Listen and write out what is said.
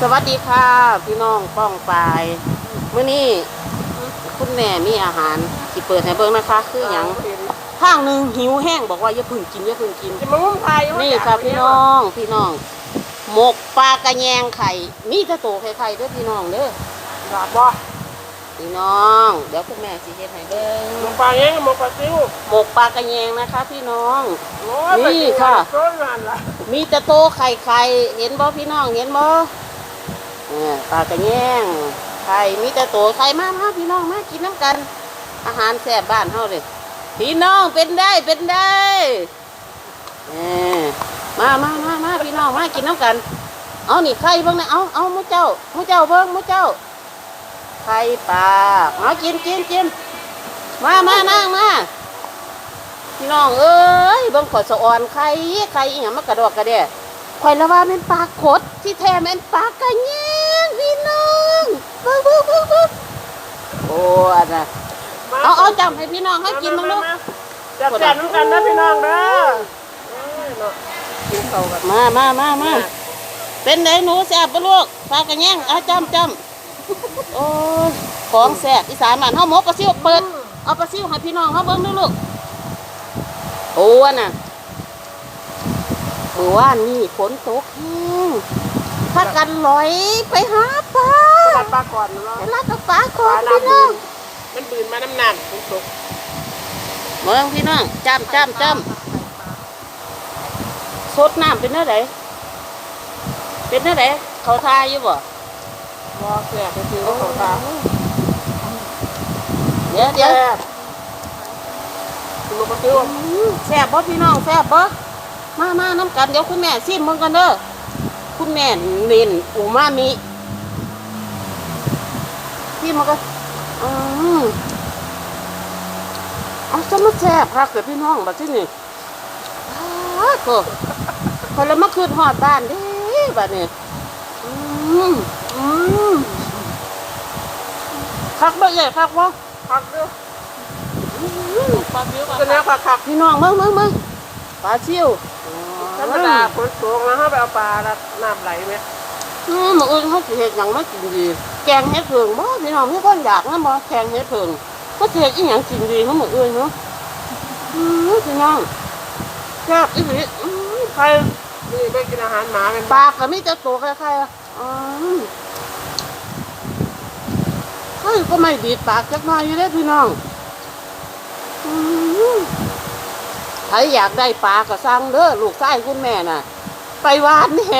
สวัสดีค่ะ พี่น้องป้องปายเมื่อนี้คุณแม่มีอาหารที่เปิดให้เบิ่งนะคะ คืออย่างข้างหนึ่งหิวแห้งบอกว่าอย่าเพึ่งกินอย่าเพึ่งกินจะมามุ่งไทยนี่ค่ะพี่น้องพี่น้องหมกปลากระแยงไข่มีแต่โตไข่ไข่เด้อพี่น้องเด้อดาบบ่ พี่น้อง เดี๋ยวคุณแม่สิเฮ็ดให้เบิ่งหมกปลาเงี้ยหมกปลาซิวหมกปลากระแยงนะคะ พี่น้อง โอ้ยนี่ค่ะต้นมันละมีแต่โตไข่ไข่เห็นบ่พี่น้องเห็นบ่เนี่ยปลากระแยงไข่มีแต่โตไข่มามาพี่น้องมากินน้ำกัน อาหารแซ่บบ้านเฮาเลยพี่น้องเป็นได้เป็นได้เออมามามามาพี่น้องมากินน้ำกัน เอานี่ไข่เบิ่งนะเอาเอาหมูเจ้าหมูเจ้าเบิ่งหมูเจ้า ไข่ปลาเอากินกินกินมามานั่งมาพี่น้องเอ้ยเบิ่งขอดสะออนไข่ไข่อีหยังมากระดอกกระเดี่ยข่อยละว่าแม่นปลาขดที่แท้แม่นปลากระแยงพี่น้องเบิ่งเบิ่งเบิ่งเบิ่งโอ้อันน่ะเอาเอาจำให้พี่น้องให้กินมั้งลูกจับแจกน้ำกันนะพี่น้องเด้อเอ้ยเนาะกินเขากันมามามามาเป็นไดหนูแซ่บปะลูกปลากระแยงเอาจำจำโอ้ย ของแซ่บอีสานบ้านเฮาหมกปลาซิวเปิดเอาปลาซิวให้พี่น้องเฮาเบิ่งดูลูกโอ้อันน่ะเมื่อวานนี่ฝนตกแห้งพากันลอยไปหาปลาปลาปลาก่อนเนาะไปลาดกับปลาขปอลางพี่น้ำน้บืองนมันบืนมาน้ำหนักฝนตกเบิ่งพี่น้องจำจำจำสดน้ำเป็นเท่าไหร่เป็นเท่าไหร่เขาทาอยู่บ่บ่แสบไปซื้อเขาตา เดี๋ยวเดี๋ยวแซ่บหมกปลาซิวแซ่บบ่พี่น้องแซ่บบ่มามาน้ำกันเดี๋ยวคุณแม่ชิมมึงกันเด้อคุณแม่เน้นอูมามิชิมมันก็อืมเอาจะมาแซ่บค่ะเกิดพี่น้องบัดที่นี่อ้าโถพอแล้วมาคืนหอดบ้านเด้บัดนี้อืมอืมคักบ่ใหญ่คักบ่ ผักเด้ออืมปลาซิวก็แนวผักผักพี่น้องมึงมึงมึงปลาชิวธรรมดาฝนตกแล้วเขาไปเอาปลาแล้วน้ำไหลไหมอืมมื้ออื่นเขาสิเฮ็ดหยังมากินดีแกงเฮ็ดเพิงบ่พี่น้องมีคนอยากนำบ่แกงเฮ็ดเพิงก็สิเฮ็ดอีหยังกินดีเฮามื้ออื่นเนาะอืมพี่น้องแซ่บอีหลีอืมไข่นี่ไปกินอาหารหมาเป็นปลาก็มีแต่ตัวคล้ายๆอะอื เฮ้ยก็ไม่ดีดปากจักหน่อยอยู่เด้อพี่น้องใครอยากได้ปลาก็สั่งเด้อลูกชายคุณแม่น่ะ ไปวานแห